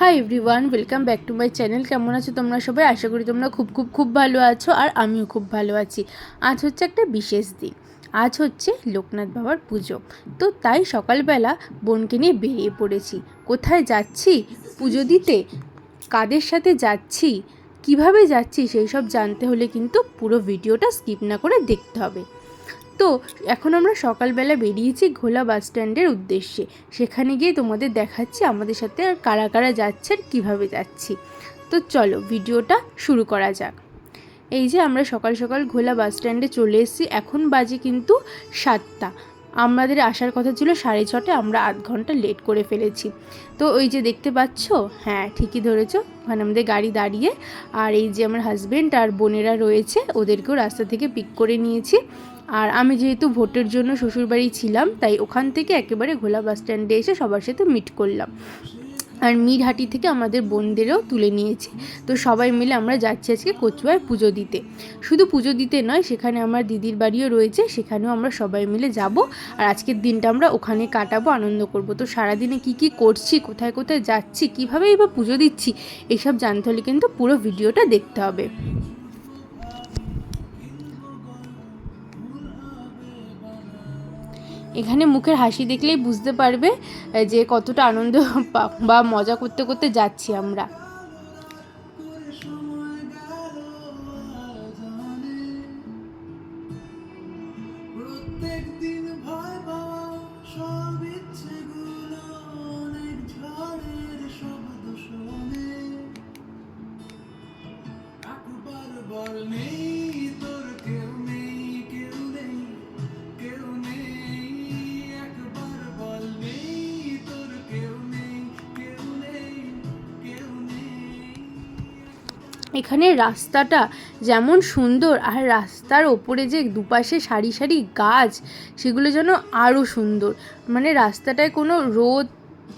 Hi everyone welcome back to my channel কেমন আছো তোমরা সবাই? আশা করি তোমরা খুব খুব খুব ভালো আছো আর আমিও খুব ভালো আছি। আজ হচ্ছে একটা বিশেষ দিন। আজ হচ্ছে লোকনাথ বাবার পুজো। তো তাই সকালবেলা বোনকে নিয়ে বেরিয়ে পড়েছি। কোথায় যাচ্ছি? পুজো দিতে? কাদের সাথে যাচ্ছি? কীভাবে যাচ্ছি? সেই সব জানতে হলে কিন্তু পুরো ভিডিওটা স্কিপ না করে দেখতে হবে। তো এখন আমরা সকালবেলা বেরিয়েছি ঘোলা বাস স্ট্যান্ডের উদ্দেশ্যে। সেখানে গিয়ে তোমাদের দেখাচ্ছি আমাদের সাথে আর কারা কারা যাচ্ছে আর কীভাবে যাচ্ছি। তো চলো ভিডিওটা শুরু করা যাক। এই যে আমরা সকাল সকাল ঘোলা বাস স্ট্যান্ডে চলে এসেছি, এখন বাজে কিন্তু সাতটা। আমাদের আসার কথা ছিল সাড়ে ছটা, আমরা আধ ঘণ্টা লেট করে ফেলেছি। তো ওই যে দেখতে পাচ্ছ? হ্যাঁ ঠিকই ধরেছো। ওখানে আমাদের গাড়ি দাঁড়িয়ে, আর এই যে আমার হাজবেন্ড আর বোনেরা রয়েছে, ওদেরকেও রাস্তা থেকে পিক করে নিয়েছি। আর আমি যেহেতু ভোটের জন্য শ্বশুরবাড়ি ছিলাম, তাই ওখান থেকে একেবারে ঘোলা বাস স্ট্যান্ডে এসে সবার সাথে মিট করলাম। আর মিরহাটি থেকে আমাদের বোনদেরও তুলে নিয়েছে। তো সবাই মিলে আমরা যাচ্ছি আজকে কচুয়ায় পুজো দিতে। শুধু পুজো দিতে নয়, সেখানে আমার দিদির বাড়িও রয়েছে, সেখানেও আমরা সবাই মিলে যাব। আর আজকের দিনটা আমরা ওখানে কাটাবো, আনন্দ করব। তো সারাদিনে কি কি করছি, কোথায় কোথায় যাচ্ছি কীভাবেই বা পুজো দিচ্ছি, এসব জানতে হলে কিন্তু পুরো ভিডিওটা দেখতে হবে। এখানে মুখের হাসি দেখলেই বুঝতে পারবে যে কতটা আনন্দ বা মজা করতে করতে যাচ্ছি আমরা। এখানে রাস্তাটা যেমন সুন্দর, আর রাস্তার ওপরে যে দুপাশে সারি সারি গাছ, সেগুলো যেন আরও সুন্দর। মানে রাস্তাটায় কোনো রোদ,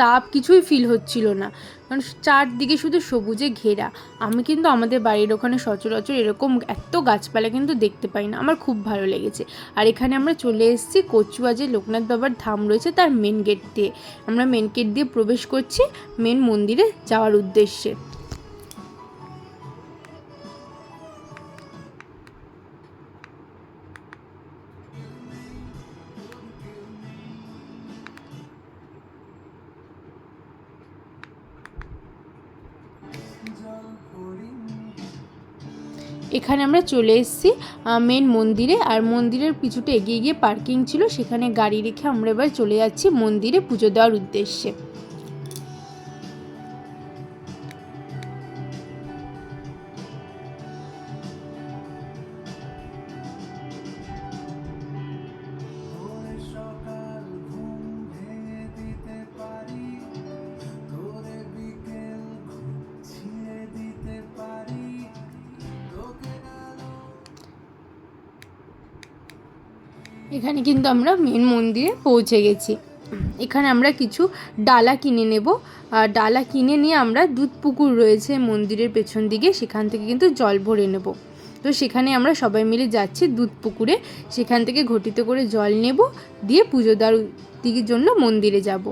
তাপ কিছুই ফিল হচ্ছিল না। কারণ চারদিকে শুধু সবুজে ঘেরা। আমি কিন্তু আমাদের বাড়ির ওখানে সচরাচর এরকম এত গাছপালা কিন্তু দেখতে পাই না। আমার খুব ভালো লেগেছে। আর এখানে আমরা চলে এসেছি কচুয়া যে লোকনাথ বাবার ধাম রয়েছে, তার মেন গেট দিয়ে। আমরা মেন গেট দিয়ে প্রবেশ করছি মেন মন্দিরে যাওয়ার উদ্দেশ্যে। এখানে আমরা চলে এসেছি মেন মন্দিরে। আর মন্দিরের পিছুটা এগিয়ে গিয়ে পার্কিং ছিল, সেখানে গাড়ি রেখে আমরা এবার চলে যাচ্ছি মন্দিরে পুজো দেওয়ার উদ্দেশ্যে। এখানে কিন্তু আমরা মেন মন্দিরে পৌঁছে গেছি। এখানে আমরা কিছু ডালা কিনে নেব। আর ডালা কিনে নিয়ে আমরা দুধ পুকুর রয়েছে মন্দিরের পেছন দিকে, সেখান থেকে কিন্তু জল ভরে নেব। তো সেখানে আমরা সবাই মিলে যাচ্ছি দুধ পুকুরে সেখান থেকে ঘটিতে করে জল নেব, দিয়ে পুজো দেওয়ার দিকের জন্য মন্দিরে যাব।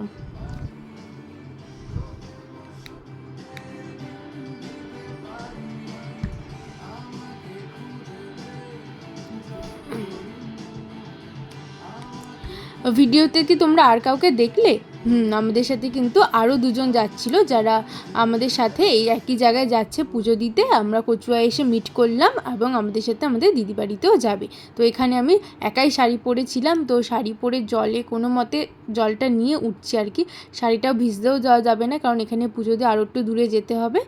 ভিডিওতে কি তোমরা আর কাউকে দেখলে? হুম, আমাদের সাথে কিন্তু আরও দুজন যাচ্ছিল, যারা আমাদের সাথে এই একই জায়গায় যাচ্ছে পুজো দিতে। আমরা কচুয়া এসে মিট করলাম এবং আমাদের সাথে আমাদের দিদি বাড়িতেও যাবে। তো এখানে আমি একাই শাড়ি পরেছিলাম, তো শাড়ি পরে জলে কোনো মতে জলটা নিয়ে উঠছি আর কি। শাড়িটাও ভিজতেও যাওয়া যাবে না, কারণ এখানে পুজো দিয়ে আরও একটু দূরে যেতে হবে।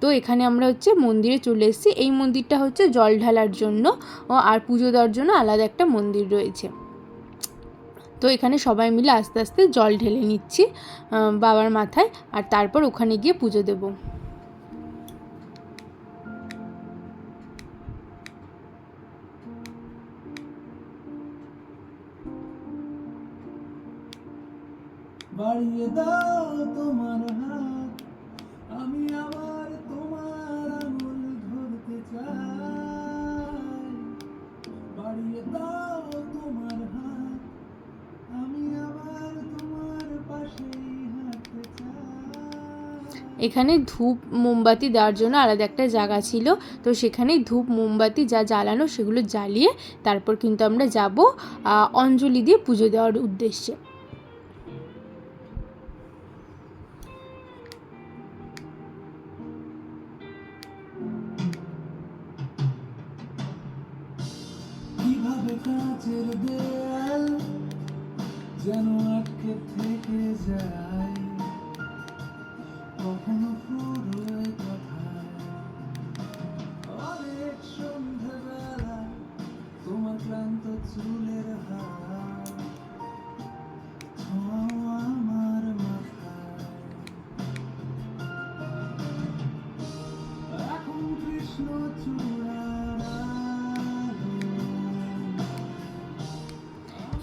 তো এখানে আমরা হচ্ছে মন্দিরে চলে এসেছি। এই মন্দিরটা হচ্ছে জল ঢালার জন্য আর পুজো দেওয়ার জন্য আলাদা একটা মন্দির রয়েছে। তো এখানে সবাই মিলে আস্তে আস্তে জল ঢেলে নিচ্ছি বাবার মাথায় আর তারপর ওখানে গিয়ে পুজো দেব। বাড়িয়ে দাও তোমার এখানে ধূপ, মোমবাতি দেওয়ার জন্য আলাদা একটা জায়গা ছিল। তো সেখানে ধূপ, মোমবাতি যা জ্বালানো সেগুলো জ্বালিয়ে তারপর কিন্তু আমরা যাব অঞ্জলি দিয়ে পুজো দেওয়ার উদ্দেশ্যে। যেন আটকে থেকে যায়?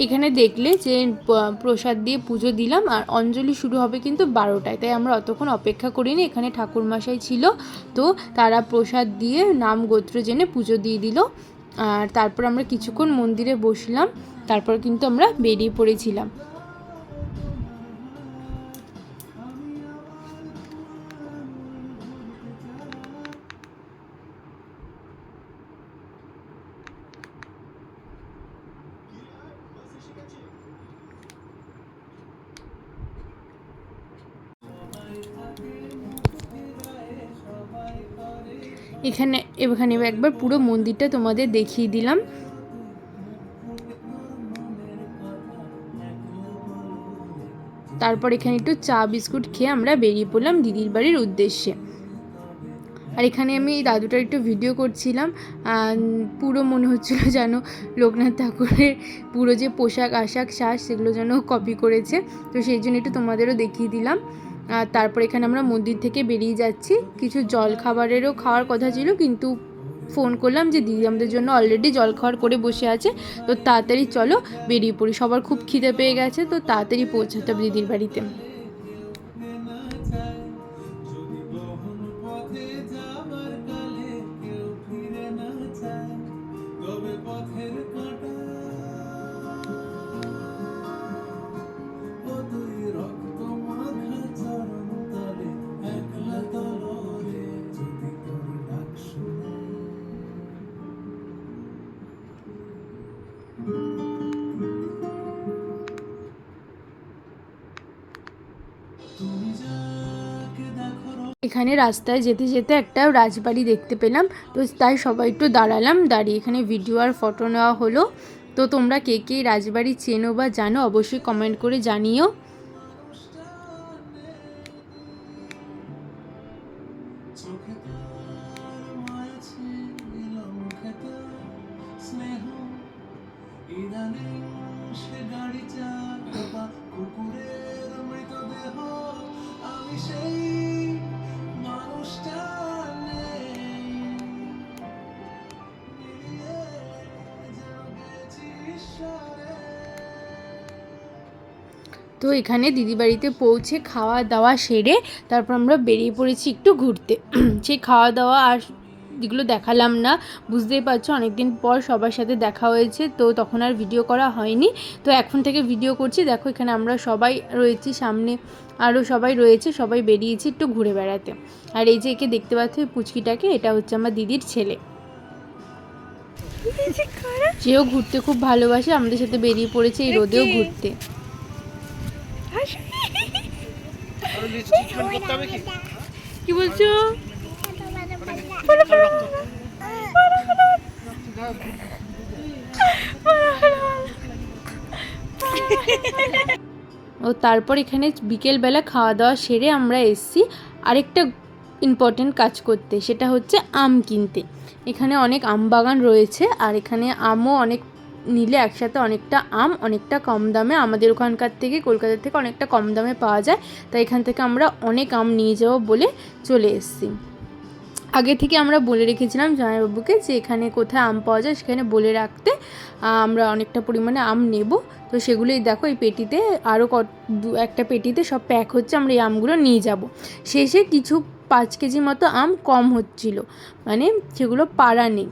এখন দেখলে যে প্রসাদ দিয়ে পুজো দিলাম আর অঞ্জলি শুরু হবে কিন্তু বারোটায়। তাই আমরা অতক্ষণ অপেক্ষা করিনি, এখানে ঠাকুরমশাই ছিল। তো তারা প্রসাদ দিয়ে নাম গোত্র জেনে পুজো দিয়ে দিল। আর তারপর আমরা কিছুক্ষণ মন্দিরে বসলাম তারপর কিন্তু আমরা বেরিয়ে পড়েছিলাম। এখানে এখানে একবার পুরো মন্দিরটা তোমাদের দেখিয়ে দিলাম। তারপর এখানে একটু চা বিস্কুট খেয়ে আমরা বেরিয়ে পড়লাম দিদির বাড়ির উদ্দেশ্যে। আর এখানে আমি এই দাদুটার একটু ভিডিও করছিলাম পুরো মনে হচ্ছিল যেন লোকনাথ ঠাকুরের পুরো যে পোশাক আশাক শ্বাস সেগুলো যেন কপি করেছে। তো সেই জন্য একটু তোমাদেরও দেখিয়ে দিলাম। আর তারপর এখানে আমরা মন্দির থেকে বেরিয়ে যাচ্ছি। কিছু জল খাবারেরও খাওয়ার কথা ছিল, কিন্তু ফোন করলাম যে দিদি আমাদের জন্য অলরেডি জল খাওয়ার করে বসে আছে। তো তাড়াতাড়ি চলো বেরিয়ে পড়ি। সবার খুব খিদে পেয়ে গেছে, তো তাড়াতাড়ি পৌঁছাতে হবে দিদির বাড়িতে। এখানে রাস্তায় যেতে যেতে একটা রাজবাড়ি দেখতে পেলাম। তো তাই সবাই একটু দাঁড়ালাম, দাঁড়িয়ে এখানে ভিডিও আর ফটো নেওয়া হলো। তো তোমরা কে কে রাজবাড়ি চেনো বা জানো অবশ্যই কমেন্ট করে জানিও। তো এখানে দিদি বাড়িতে পৌঁছে খাওয়া দাওয়া সেরে তারপর আমরা বেরিয়ে পড়েছি একটু ঘুরতে। সেই খাওয়া দাওয়া আর এগুলো দেখালাম না বুঝতেই পারছ অনেকদিন পর সবার সাথে দেখা হয়েছে তো তখন আর ভিডিও করা হয়নি। তো এখন থেকে ভিডিও করছি দেখো এখানে আমরা সবাই রয়েছি সামনে আরও সবাই রয়েছে সবাই বেরিয়েছি একটু ঘুরে বেড়াতে। আর এই যে একে দেখতে পাচ্ছ পুচকিটাকে এটা হচ্ছে আমার দিদির ছেলে। সেও ঘুরতে খুব ভালোবাসে আমাদের সাথে বেরিয়ে পড়েছে এই রোদেও ঘুরতে। কি? বলছো? ও তারপর এখানে বিকেলবেলা খাওয়া দাওয়া সেরে আমরা এসছি আরেকটা ইম্পর্টেন্ট কাজ করতে সেটা হচ্ছে আম কিনতে। এখানে অনেক আম বাগান রয়েছে আর এখানে আমও অনেক নিলে একসাথে অনেকটা আম, অনেকটা কম দামে। আমাদের ওখানকার থেকে কলকাতা থেকে অনেকটা কম দামে পাওয়া যায়। তাই এখান থেকে আমরা অনেক আম নিয়ে যাব বলে চলে এসেছি। আগে থেকে আমরা বলে রেখেছিলাম জামাইবাবুকে যে এখানে কোথায় আম পাওয়া যায় সেখানে বলে রাখতে আমরা অনেকটা পরিমাণে আম নেব। তো সেগুলোই দেখো এই পেটিতে আরও কত একটা পেটিতে সব প্যাক হচ্ছে, আমরা এই আমগুলো নিয়ে যাব। শেষে কিছু পাঁচ কেজি মতো আম কম হচ্ছিল। মানে সেগুলো পাড়া নেই।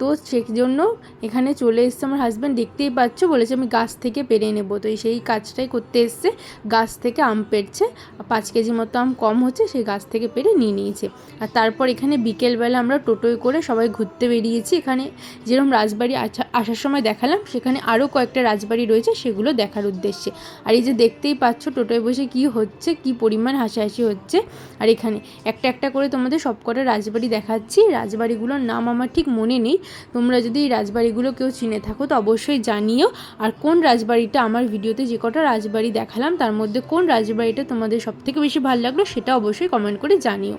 তো সেই জন্য এখানে চলে এসছে আমার হাজব্যান্ড দেখতেই পাচ্ছ, বলেছে আমি গাছ থেকে পেরে নেব। তো সেই কাজটাই করতে এসছে, গাছ থেকে আম পেড়ছে পাঁচ কেজি মতো আম কম হচ্ছে, সেই গাছ থেকে পেরে নিয়ে নিয়েছে। আর তারপর এখানে বিকেলবেলা আমরা টোটোয় করে সবাই ঘুরতে বেরিয়েছি, এখানে যেরকম রাজবাড়ি আসার সময় দেখালাম, সেখানে আরও কয়েকটা রাজবাড়ি রয়েছে, সেগুলো দেখার উদ্দেশ্যে। আর এই যে দেখতেই পাচ্ছ, টোটোয় বসে কি হচ্ছে, কি পরিমাণ হাসাহাসি হচ্ছে। আর এখানে একটা একটা করে তোমাদের সবকটা রাজবাড়ি দেখাচ্ছি, রাজবাড়িগুলোর নাম আমার ঠিক মনে নেই তোমরা যদি এই রাজবাড়িগুলো কেউ চিনে থাকো, তো অবশ্যই জানিও আর কোন রাজবাড়িটা আমার ভিডিওতে যে কটা রাজবাড়ি দেখালাম, তার মধ্যে কোন রাজবাড়িটা তোমাদের সবথেকে বেশি ভালো লাগল সেটা অবশ্যই কমেন্ট করে জানিও।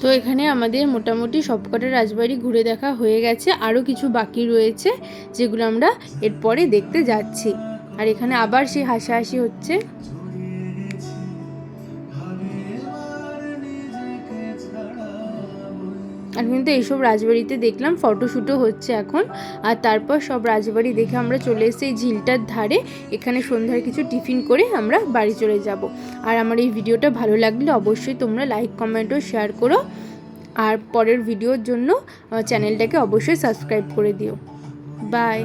তো এখানে আমাদের মোটামুটি সবকটা রাজবাড়ি ঘুরে দেখা হয়ে গেছে। আরও কিছু বাকি রয়েছে যেগুলো আমরা এরপরে দেখতে যাচ্ছি। আর এখানে আবার সেই হাসাহাসি হচ্ছে। আর কিন্তু এইসব রাজবাড়িতে দেখলাম ফটোশ্যুটও হচ্ছে এখন। আর তারপর সব রাজবাড়ি দেখে আমরা চলে এসে এই ঝিলটার ধারে। এখানে সন্ধ্যার কিছু টিফিন করে আমরা বাড়ি চলে যাব। আর আমার এই ভিডিওটা ভালো লাগলে অবশ্যই তোমরা লাইক কমেন্টও শেয়ার করো। আর পরের ভিডিওর জন্য চ্যানেলটাকে অবশ্যই সাবস্ক্রাইব করে দিও। বাই